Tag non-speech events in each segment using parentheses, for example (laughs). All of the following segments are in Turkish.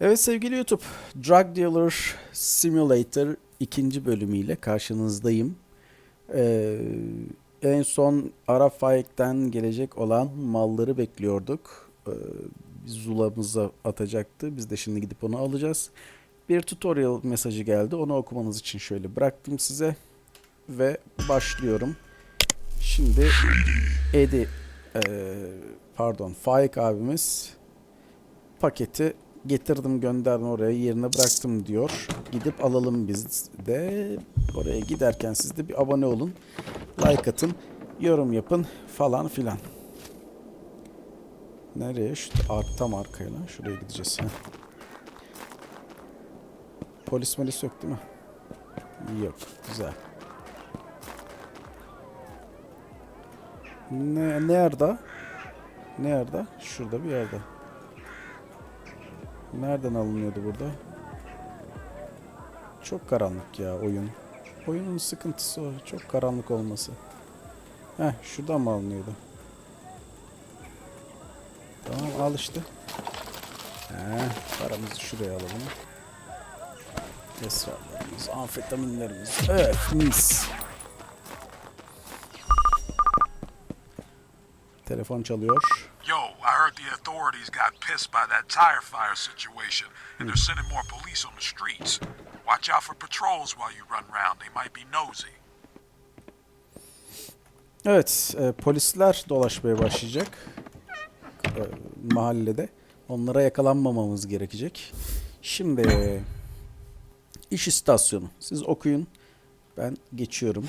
Evet sevgili YouTube, Drug Dealer Simulator ikinci bölümüyle karşınızdayım. Ee, en son Arap Faik'ten gelecek olan malları bekliyorduk. Ee, Zula'mıza atacaktı. Biz de şimdi gidip onu alacağız. Bir tutorial mesajı geldi. Onu okumanız için şöyle bıraktım size. Ve başlıyorum. Şimdi Edi, ee, pardon Faik abimiz paketi getirdim gönderdim oraya yerine bıraktım diyor. Gidip alalım biz de. Oraya giderken siz de bir abone olun. Like atın. Yorum yapın falan filan. Nereye? Şu tam arkaya lan. Şuraya gideceğiz. Heh. Polis molis yok değil mi? Yok. Güzel. Ne, nerede? Nerede? Şurada bir yerde. Nereden alınıyordu burada? Çok karanlık ya oyun. Oyunun sıkıntısı o. Çok karanlık olması. Heh şuradan mı alınıyordu? Tamam al işte. Heh, paramızı şuraya alalım. Esrarlarımız, amfetaminlerimiz. Evet mis. Telefon çalıyor. Yo, the authorities got pissed by that tire fire situation, and they're sending more police on the streets. Watch out for patrols while you run around. They might be nosy. Evet, e, polisler dolaşmaya başlayacak e, mahallede. Onlara yakalanmamamız gerekecek. Şimdi iş istasyonu. Siz okuyun. Ben geçiyorum.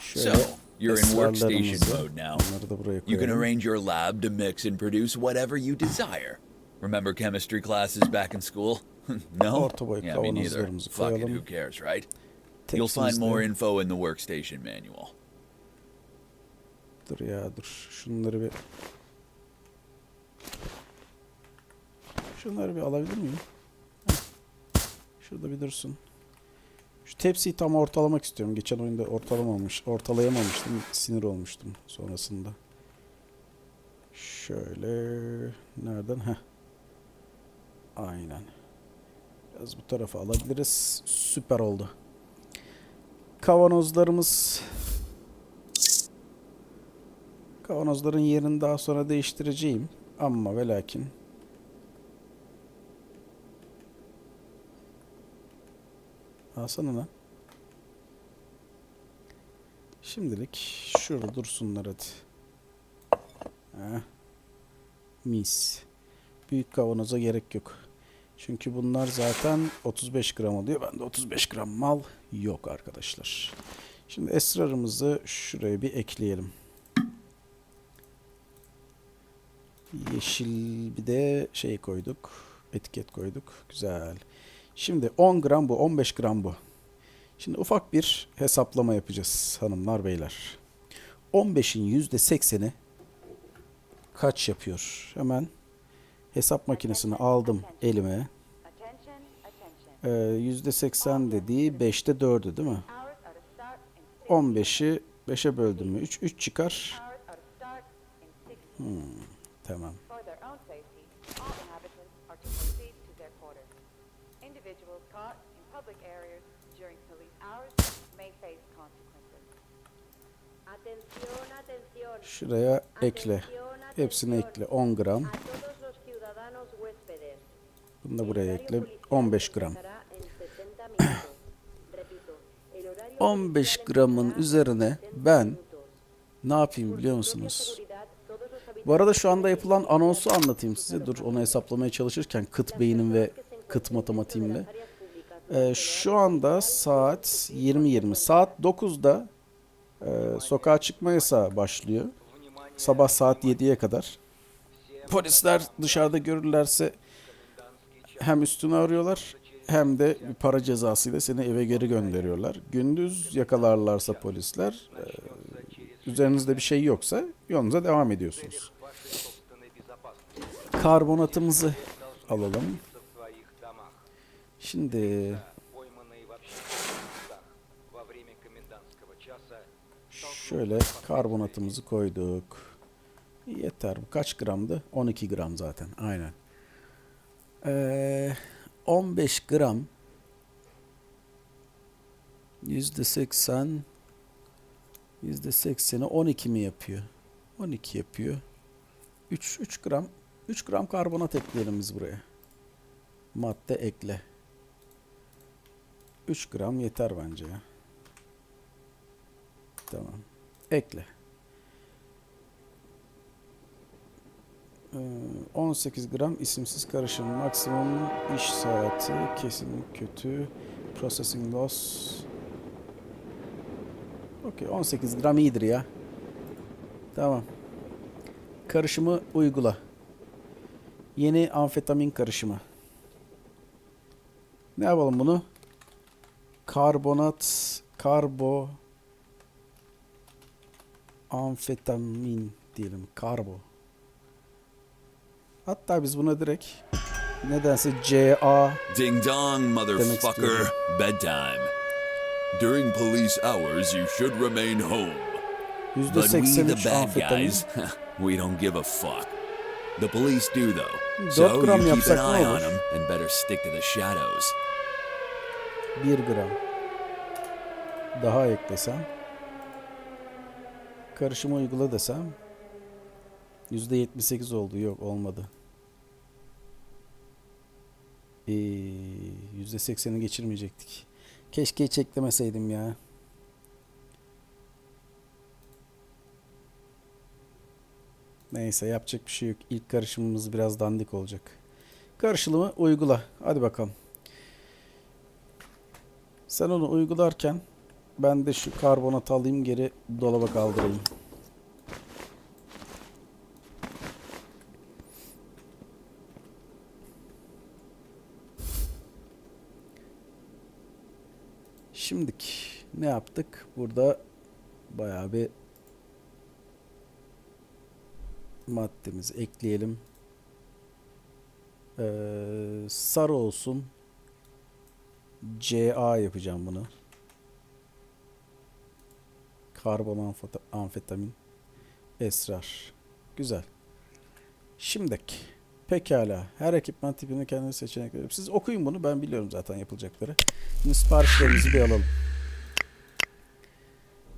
So, Şöyle you're in workstation mode now. Onları da buraya You can koyalım. arrange your lab to mix and produce whatever you desire. Remember chemistry classes back in school? (laughs) no? Orta boy yeah, me neither. kavanozlarımızı Fuck it, koyalım. who cares, right? You'll find more info in the workstation manual. Dur ya dur. Şunları bir... Şunları bir alabilir miyim? Heh. Şurada bir dursun. Tepsiyi tam ortalamak istiyorum. Geçen oyunda ortalamamış, ortalayamamıştım. Sinir olmuştum sonrasında. Şöyle... Nereden? Heh. Aynen. Biraz bu tarafa alabiliriz. Süper oldu. Kavanozlarımız Kavanozların yerini daha sonra değiştireceğim. Ama ve lakin. Alsana lan. Şimdilik şurada dursunlar hadi. Heh. Mis. Büyük kavanoza gerek yok. Çünkü bunlar zaten 35 gram oluyor. Bende 35 gram mal yok arkadaşlar. Şimdi esrarımızı şuraya bir ekleyelim. Yeşil bir de şey koyduk. Etiket koyduk. Güzel. Şimdi 10 gram bu, 15 gram bu. Şimdi ufak bir hesaplama yapacağız hanımlar beyler. 15'in %80'i kaç yapıyor? Hemen hesap makinesini aldım elime. Ee, %80 dediği 5'te 4'ü değil mi? 15'i 5'e böldüm mü? 3, 3 çıkar. Hmm, tamam. Caught in public areas during police hours may face consequences. Atención, atención. Şuraya ekle. Hepsini ekle. 10 gram. Bunu da buraya ekle. horario policial 15 gram. empezará en 70 minutos. Repito, el horario 15 policial gramın üzerine 70 ben ne yapayım biliyor musunuz? Bu arada şu anda yapılan anonsu anlatayım size. Dur onu hesaplamaya çalışırken kıt beynim ve kıt matematiğimle. Ee, şu anda saat 20.20. Saat 9'da e, sokağa çıkma yasağı başlıyor. Sabah saat 7'ye kadar. Polisler dışarıda görürlerse hem üstünü arıyorlar hem de bir para cezasıyla seni eve geri gönderiyorlar. Gündüz yakalarlarsa polisler e, üzerinizde bir şey yoksa yolunuza devam ediyorsunuz. Karbonatımızı alalım. Şimdi şöyle karbonatımızı koyduk. Yeter. Bu kaç gramdı? 12 gram zaten. Aynen. Ee, 15 gram %80 %80'i 12 mi yapıyor? 12 yapıyor. 3, 3 gram 3 gram karbonat ekleyelim biz buraya. Madde ekle. 3 gram yeter bence ya. Tamam. Ekle. Ee, 18 gram isimsiz karışım. Maksimum iş saati. Kesin kötü. Processing loss. Okey 18 gram iyidir ya. Tamam. Karışımı uygula. Yeni amfetamin karışımı. Ne yapalım bunu? Karbonat, karbo, amfetamin diyelim. Karbo. Hatta biz buna direkt nedense CA Ding dong, motherfucker. Bedtime. During police hours, you should remain home. But we, %83 the bad amfetamin. guys, (laughs) we don't give a fuck. The police do, though. So you gram keep yapsak an ne eye olur? on them and better stick to the shadows. 1 gram. Daha eklesem. Karışımı uygula desem. %78 oldu. Yok olmadı. Ee, %80'i geçirmeyecektik. Keşke hiç eklemeseydim ya. Neyse yapacak bir şey yok. İlk karışımımız biraz dandik olacak. Karışımı uygula. Hadi bakalım. Sen onu uygularken ben de şu karbonatı alayım geri dolaba kaldırayım. Şimdik ne yaptık? Burada bayağı bir maddemizi ekleyelim. Ee, sarı olsun. CA yapacağım bunu. Karbon amfeta- amfetamin. Esrar. Güzel. Şimdiki. Pekala. Her ekipman tipini kendine seçenek veriyor. Siz okuyun bunu. Ben biliyorum zaten yapılacakları. Şimdi siparişlerimizi bir alalım.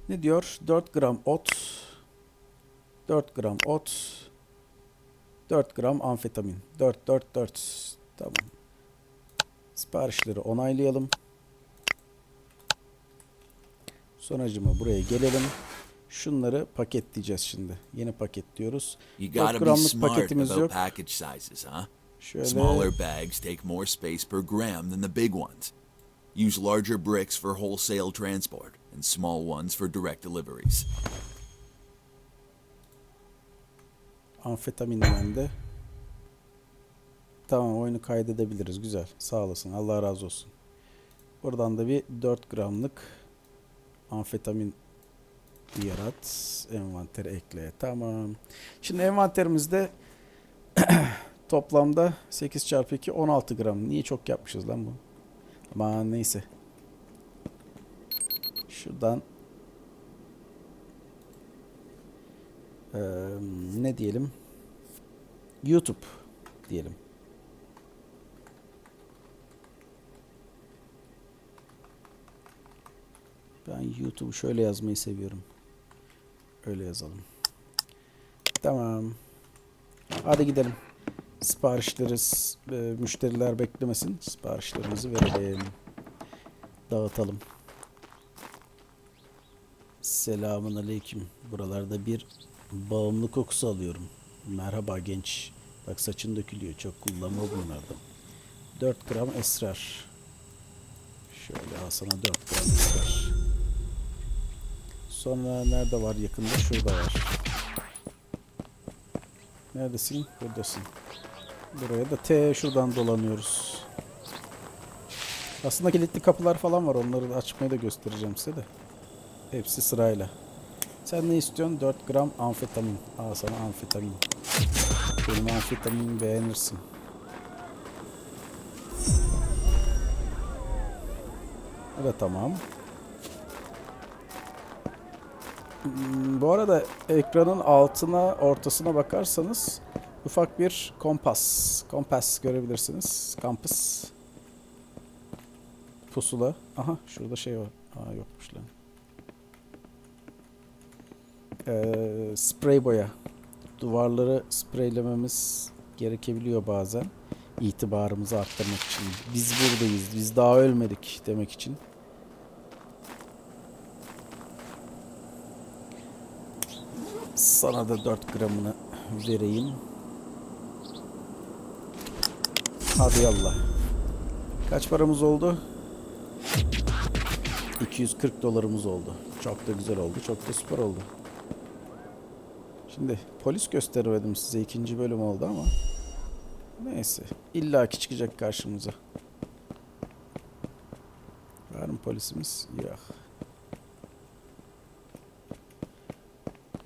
Ne diyor? 4 gram ot. 4 gram ot. 4 gram amfetamin. 4 4 4. Tamam. Siparişleri onaylayalım. Sonracıma buraya gelelim. Şunları paketleyeceğiz şimdi. Yeni paketliyoruz. You 4 gotta be gramlık paketimiz yok. package sizes, huh? Şöyle Smaller bags take more space per gram than the big ones. Use larger bricks for wholesale transport and small ones for direct deliveries. amfetaminden de. Tamam oyunu kaydedebiliriz. Güzel. Sağ olasın. Allah razı olsun. Buradan da bir 4 gramlık amfetamin yarat. Envantere ekle. Tamam. Şimdi envanterimizde (clears throat) toplamda 8 çarpı 2 16 gram. Niye çok yapmışız lan bu? Ama neyse. Şuradan eee, ne diyelim? YouTube diyelim. Ben YouTube'u şöyle yazmayı seviyorum. Öyle yazalım. Tamam. Hadi gidelim. Siparişleri e, müşteriler beklemesin. Siparişlerimizi verelim. Dağıtalım. Selamun aleyküm. Buralarda bir bağımlı kokusu alıyorum. Merhaba genç. Bak saçın dökülüyor. Çok kullanma bunlardan. 4 gram esrar. Şöyle al sana 4 gram esrar. Sonra nerede var yakında? Şurada var. Neredesin? Buradasın. Buraya da T şuradan dolanıyoruz. Aslında kilitli kapılar falan var. Onları da açmayı da göstereceğim size de. Hepsi sırayla. Sen ne istiyorsun? 4 gram amfetamin. Al sana amfetamin. Benim amfetaminimi beğenirsin. Da tamam. Hmm, Bu arada ekranın altına ortasına bakarsanız ufak bir kompas. Kompas görebilirsiniz. Kampus. Pusula. Aha şurada şey var. Aa yokmuş lan. Ee, sprey boya. Duvarları spreylememiz gerekebiliyor bazen. İtibarımızı arttırmak için. Biz buradayız. Biz daha ölmedik demek için. Sana da 4 gramını vereyim. Hadi yallah. Kaç paramız oldu? 240 dolarımız oldu. Çok da güzel oldu. Çok da süper oldu. Şimdi polis gösteremedim size. ikinci bölüm oldu ama. Neyse. İlla ki çıkacak karşımıza. Var mı polisimiz? Yok.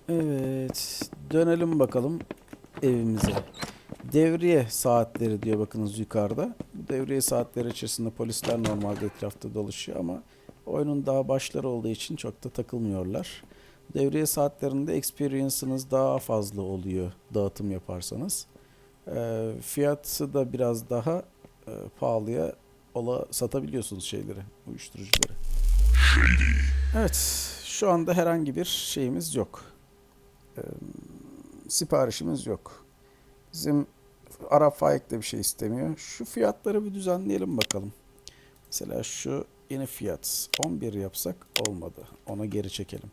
Evet. Dönelim bakalım evimize. Devriye saatleri diyor bakınız yukarıda. Bu devriye saatleri içerisinde polisler normalde etrafta dolaşıyor ama oyunun daha başları olduğu için çok da takılmıyorlar. Devriye saatlerinde experience'ınız daha fazla oluyor dağıtım yaparsanız. Ee, fiyatı da biraz daha e, pahalıya ola satabiliyorsunuz şeyleri, uyuşturucuları. Evet, şu anda herhangi bir şeyimiz yok. Siparişimiz yok. Bizim Arap Faik de bir şey istemiyor. Şu fiyatları bir düzenleyelim bakalım. Mesela şu yeni fiyat 11 yapsak olmadı. Ona geri çekelim.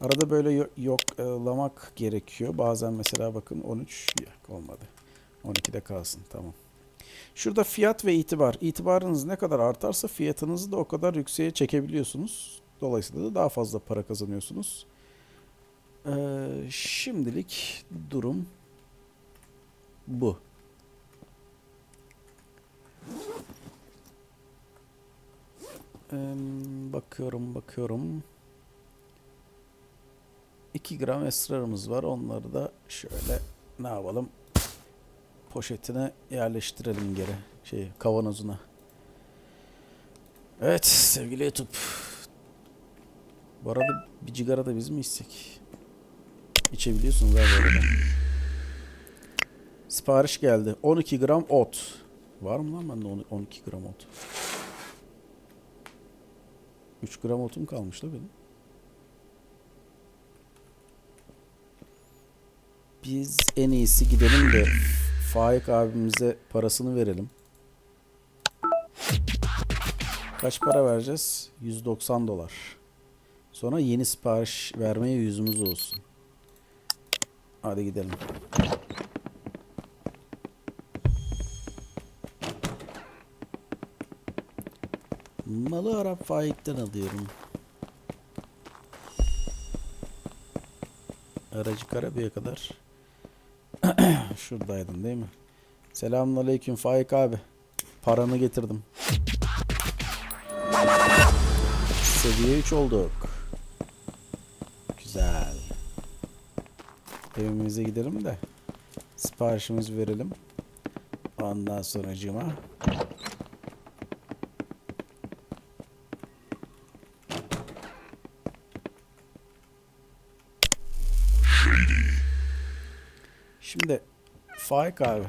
Arada böyle yo- yoklamak gerekiyor. Bazen mesela bakın 13 yok olmadı. 12'de kalsın tamam. Şurada fiyat ve itibar. İtibarınız ne kadar artarsa fiyatınızı da o kadar yükseğe çekebiliyorsunuz. Dolayısıyla da daha fazla para kazanıyorsunuz. Ee, şimdilik durum bu. Ee, bakıyorum bakıyorum. 2 gram esrarımız var. Onları da şöyle ne yapalım? Poşetine yerleştirelim geri. Şey kavanozuna. Evet sevgili YouTube. Bu arada bir cigara da biz mi içsek? İçebiliyorsunuz abi. Sipariş geldi. 12 gram ot. Var mı lan bende on- 12 gram ot? 3 gram otum kalmış da benim. Biz en iyisi gidelim de Faik abimize parasını verelim. Kaç para vereceğiz? 190 dolar. Sonra yeni sipariş vermeye yüzümüz olsun. Hadi gidelim. Malı Arap Faik'ten alıyorum. Aracı Karabük'e kadar. (clears throat) Şuradaydın değil mi? Selamünaleyküm Faik abi. Paranı getirdim. Seviye 3 olduk. Güzel. Evimize gidelim de siparişimizi verelim. Ondan sonra cima. Şimdi Faik abi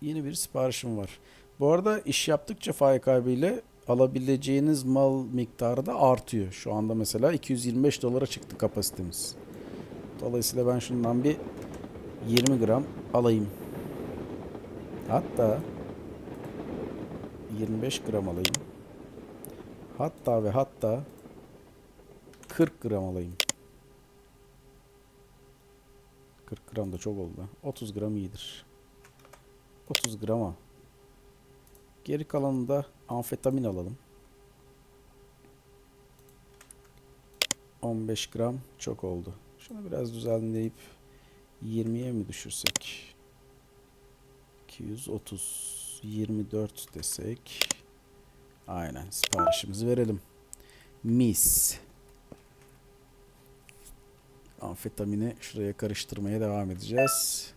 yeni bir siparişim var. Bu arada iş yaptıkça Faik abiyle alabileceğiniz mal miktarı da artıyor. Şu anda mesela 225 dolara çıktı kapasitemiz. Dolayısıyla ben şundan bir 20 gram alayım. Hatta 25 gram alayım. Hatta ve hatta 40 gram alayım. 40 gram da çok oldu. 30 gram iyidir. 30 grama. Geri kalanını da amfetamin alalım. 15 gram çok oldu. Şunu biraz düzenleyip 20'ye mi düşürsek? 230 24 desek. Aynen siparişimizi verelim. Mis. Amfetamini şuraya karıştırmaya devam edeceğiz.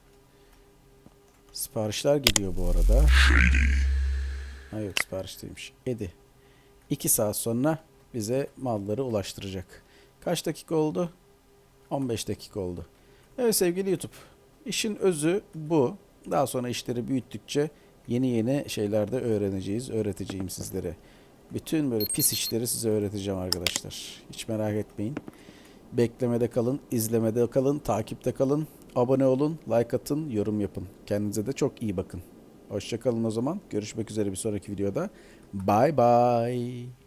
Siparişler geliyor bu arada. Ha yok sipariş değilmiş. Edi. 2 saat sonra bize malları ulaştıracak. Kaç dakika oldu? 15 dakika oldu. Evet sevgili YouTube. İşin özü bu. Daha sonra işleri büyüttükçe yeni yeni şeyler de öğreneceğiz, öğreteceğim sizlere. Bütün böyle pis işleri size öğreteceğim arkadaşlar. Hiç merak etmeyin. Beklemede kalın, izlemede kalın, takipte kalın. Abone olun, like atın, yorum yapın. Kendinize de çok iyi bakın. Hoşçakalın o zaman. Görüşmek üzere bir sonraki videoda. Bye bye.